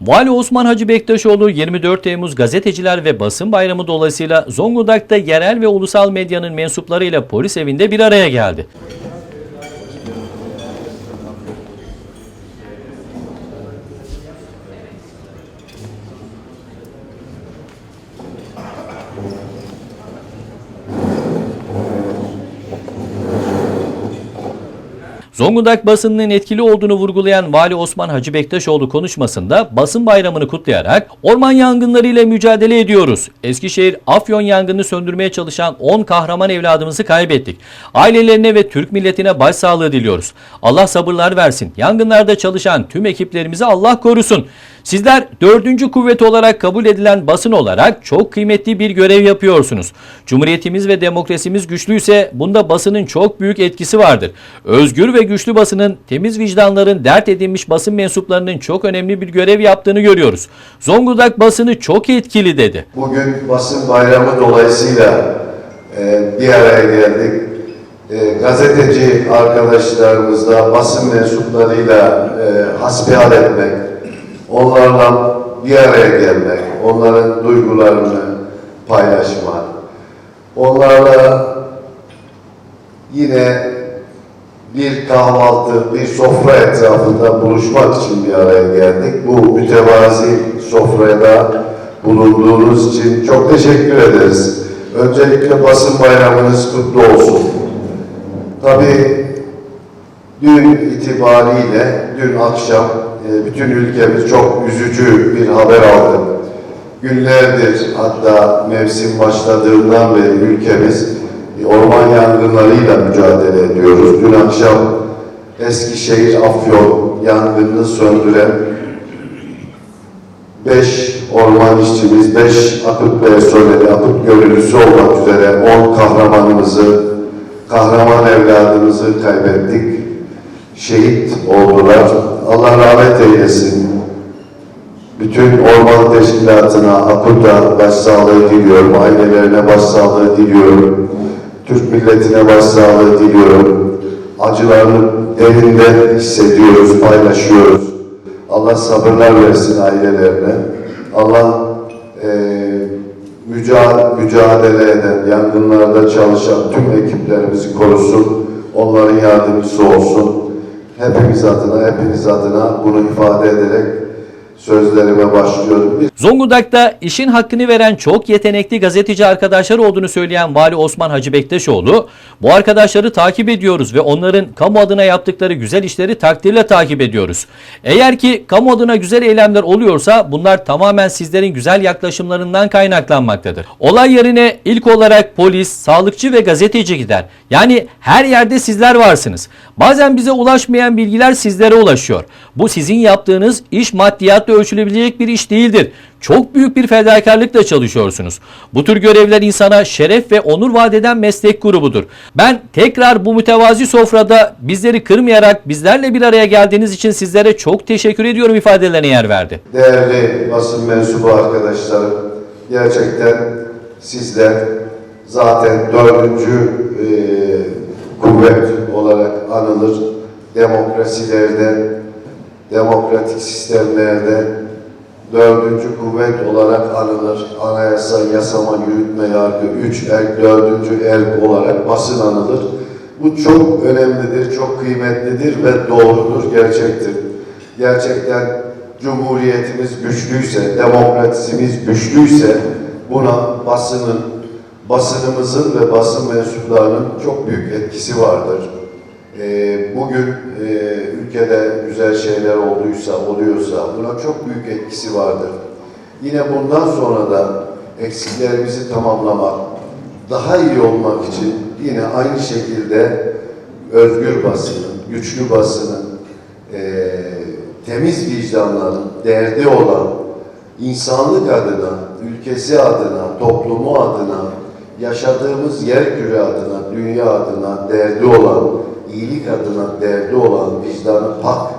Vali Osman Hacı Bektaşoğlu 24 Temmuz Gazeteciler ve Basın Bayramı dolayısıyla Zonguldak'ta yerel ve ulusal medyanın mensuplarıyla polis evinde bir araya geldi. Zonguldak basınının etkili olduğunu vurgulayan Vali Osman Hacı Bektaşoğlu konuşmasında basın bayramını kutlayarak orman yangınlarıyla mücadele ediyoruz. Eskişehir Afyon yangını söndürmeye çalışan 10 kahraman evladımızı kaybettik. Ailelerine ve Türk milletine başsağlığı diliyoruz. Allah sabırlar versin. Yangınlarda çalışan tüm ekiplerimizi Allah korusun. Sizler dördüncü kuvvet olarak kabul edilen basın olarak çok kıymetli bir görev yapıyorsunuz. Cumhuriyetimiz ve demokrasimiz güçlüyse bunda basının çok büyük etkisi vardır. Özgür ve güçlü basının, temiz vicdanların dert edinmiş basın mensuplarının çok önemli bir görev yaptığını görüyoruz. Zonguldak basını çok etkili dedi. Bugün basın bayramı dolayısıyla e, bir araya geldik. E, gazeteci arkadaşlarımızla, basın mensuplarıyla e, hasbihal etmek, onlarla bir araya gelmek, onların duygularını paylaşmak, onlarla yine bir kahvaltı, bir sofra etrafında buluşmak için bir araya geldik. Bu mütevazi sofrada bulunduğunuz için çok teşekkür ederiz. Öncelikle basın bayramınız kutlu olsun. Tabii dün itibariyle, dün akşam e, bütün ülkemiz çok üzücü bir haber aldı. Günlerdir hatta mevsim başladığından beri ülkemiz orman yangınlarıyla mücadele ediyoruz. Dün akşam Eskişehir Afyon yangınını söndüren 5 orman işçimiz, 5 akut personeli, akut gönüllüsü olmak üzere 10 kahramanımızı, kahraman evladımızı kaybettik. Şehit oldular. Allah rahmet eylesin. Bütün orman teşkilatına, AKUD'a başsağlığı diliyorum. Ailelerine başsağlığı diliyorum. Türk milletine başsağlığı diliyorum. Acılarını derinden hissediyoruz, paylaşıyoruz. Allah sabırlar versin ailelerine. Allah eee müca- mücadele eden, yangınlarda çalışan tüm ekiplerimizi korusun. Onların yardımcısı olsun. Hepimiz adına, hepiniz adına bunu ifade ederek sözlerime başlıyorum. Zonguldak'ta işin hakkını veren çok yetenekli gazeteci arkadaşlar olduğunu söyleyen Vali Osman Hacı Bektaşoğlu, bu arkadaşları takip ediyoruz ve onların kamu adına yaptıkları güzel işleri takdirle takip ediyoruz. Eğer ki kamu adına güzel eylemler oluyorsa bunlar tamamen sizlerin güzel yaklaşımlarından kaynaklanmaktadır. Olay yerine ilk olarak polis, sağlıkçı ve gazeteci gider. Yani her yerde sizler varsınız. Bazen bize ulaşmayan bilgiler sizlere ulaşıyor. Bu sizin yaptığınız iş maddiyatla ölçülebilecek bir iş değildir. Çok büyük bir fedakarlıkla çalışıyorsunuz. Bu tür görevler insana şeref ve onur vaat eden meslek grubudur. Ben tekrar bu mütevazi sofrada bizleri kırmayarak bizlerle bir araya geldiğiniz için sizlere çok teşekkür ediyorum ifadelerine yer verdi. Değerli basın mensubu arkadaşlarım, gerçekten sizler zaten dördüncü e, kuvvet olarak anılır. Demokrasilerde, demokratik sistemlerde dördüncü kuvvet olarak anılır. Anayasa, yasama, yürütme, yargı, üç erk, dördüncü erk olarak basın anılır. Bu çok önemlidir, çok kıymetlidir ve doğrudur, gerçektir. Gerçekten Cumhuriyetimiz güçlüyse, demokrasimiz güçlüyse buna basının, basınımızın ve basın mensuplarının çok büyük etkisi vardır. Ee, bugün e, ülkede güzel şeyler olduysa, oluyorsa buna çok büyük etkisi vardır. Yine bundan sonra da eksiklerimizi tamamlamak, daha iyi olmak için yine aynı şekilde özgür basının, güçlü basının, eee, temiz vicdanların derdi olan insanlık adına, ülkesi adına, toplumu adına, yaşadığımız yer küre adına, dünya adına derdi olan, iyilik adına derdi olan vicdanı pak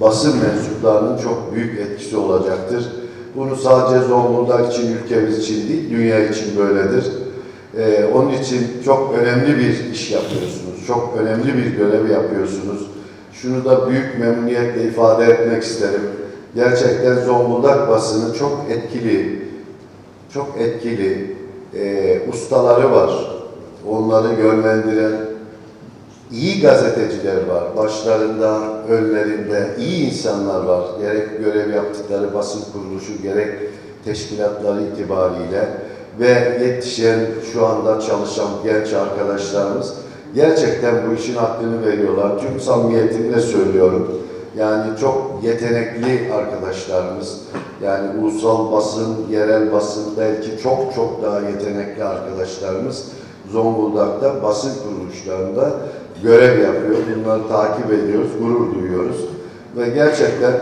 basın mensuplarının çok büyük etkisi olacaktır. Bunu sadece Zonguldak için, ülkemiz için değil, dünya için böyledir. Ee, onun için çok önemli bir iş yapıyorsunuz. Çok önemli bir görev yapıyorsunuz. Şunu da büyük memnuniyetle ifade etmek isterim. Gerçekten Zonguldak basını çok etkili, çok etkili e, ustaları var. Onları yönlendiren iyi gazeteciler var. Başlarında, önlerinde iyi insanlar var. Gerek görev yaptıkları basın kuruluşu, gerek teşkilatları itibariyle ve yetişen, şu anda çalışan genç arkadaşlarımız gerçekten bu işin hakkını veriyorlar. Tüm samimiyetimle söylüyorum. Yani çok yetenekli arkadaşlarımız, yani ulusal basın, yerel basın belki çok çok daha yetenekli arkadaşlarımız Zonguldak'ta basın kuruluşlarında görev yapıyor. Bunları takip ediyoruz, gurur duyuyoruz. Ve gerçekten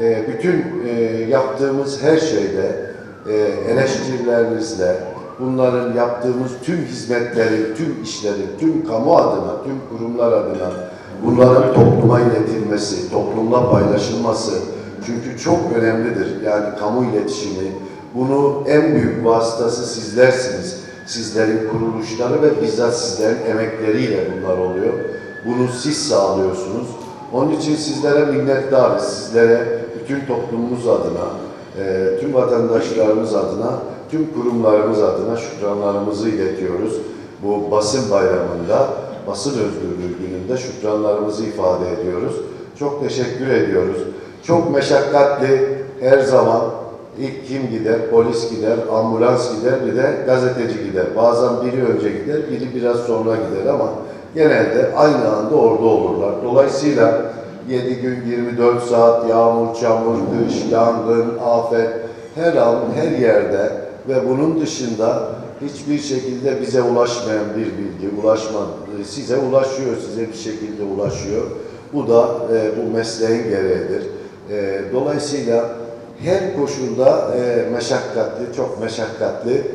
e, bütün e, yaptığımız her şeyde e, eleştirilerinizle, bunların yaptığımız tüm hizmetleri, tüm işleri, tüm kamu adına, tüm kurumlar adına bunların topluma iletilmesi, toplumla paylaşılması çünkü çok önemlidir. Yani kamu iletişimi, bunu en büyük vasıtası sizlersiniz. Sizlerin kuruluşları ve bizzat sizlerin emekleriyle bunlar oluyor. Bunu siz sağlıyorsunuz. Onun için sizlere minnettarız. Sizlere bütün toplumumuz adına, e, tüm vatandaşlarımız adına, tüm kurumlarımız adına şükranlarımızı iletiyoruz. Bu basın bayramında, basın özgürlüğü gününde şükranlarımızı ifade ediyoruz. Çok teşekkür ediyoruz. Çok meşakkatli her zaman ilk kim gider? Polis gider, ambulans gider, bir de gazeteci gider. Bazen biri önce gider, biri biraz sonra gider ama genelde aynı anda orada olurlar. Dolayısıyla 7 gün 24 saat yağmur, çamur, kış, yangın, afet her an her yerde ve bunun dışında hiçbir şekilde bize ulaşmayan bir bilgi, ulaşmadı, size ulaşıyor, size bir şekilde ulaşıyor. Bu da e, bu mesleğin gereğidir. E, dolayısıyla her koşulda e, meşakkatli, çok meşakkatli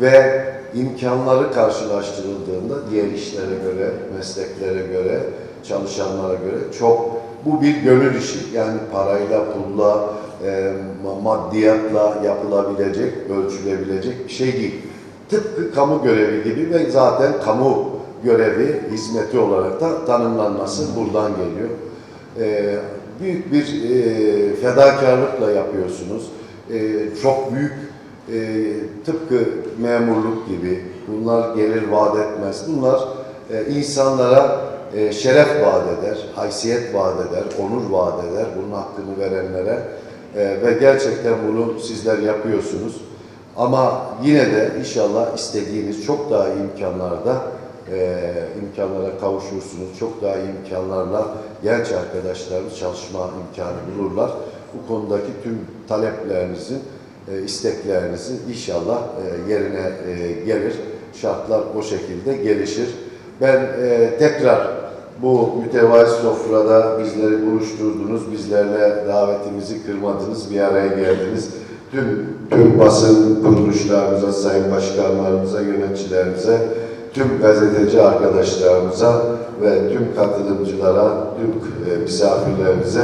ve imkanları karşılaştırıldığında diğer işlere göre, mesleklere göre, çalışanlara göre çok bu bir gönül işi. Yani parayla, pulla, e, ma- maddiyatla yapılabilecek, ölçülebilecek bir şey değil. Tıpkı kamu görevi gibi ve zaten kamu görevi, hizmeti olarak da tanımlanması buradan geliyor. E, büyük bir e, fedakarlıkla yapıyorsunuz. E, çok büyük e, tıpkı memurluk gibi bunlar gelir vaat etmez. Bunlar e, insanlara e, şeref vaat eder, haysiyet vaat eder, onur vaat eder bunun hakkını verenlere E, ve gerçekten bunu sizler yapıyorsunuz. Ama yine de inşallah istediğiniz çok daha imkanlarda e, imkanlara kavuşursunuz. Çok daha iyi imkanlarla genç arkadaşlarımız çalışma imkanı bulurlar. Bu konudaki tüm taleplerinizin, e, isteklerinizin inşallah e, yerine e, gelir. Şartlar o şekilde gelişir. Ben e, tekrar bu mütevazi sofrada bizleri buluşturdunuz, bizlerle davetimizi kırmadınız, bir araya geldiniz. Tüm, tüm basın kuruluşlarımıza, sayın başkanlarımıza, yöneticilerimize, tüm gazeteci arkadaşlarımıza ve tüm katılımcılara, tüm e, misafirlerimize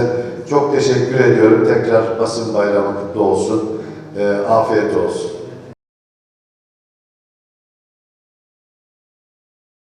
çok teşekkür ediyorum. Tekrar basın bayramı kutlu olsun. E, afiyet olsun.